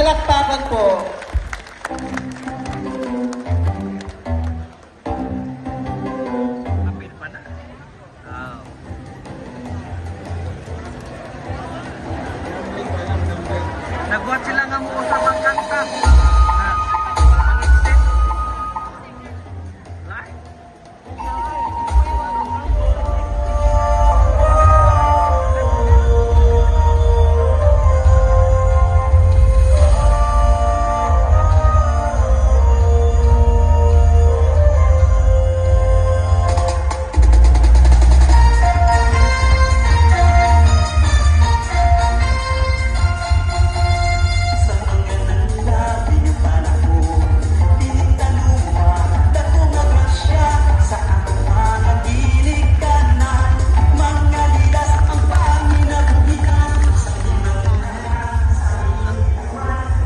palakpakan po.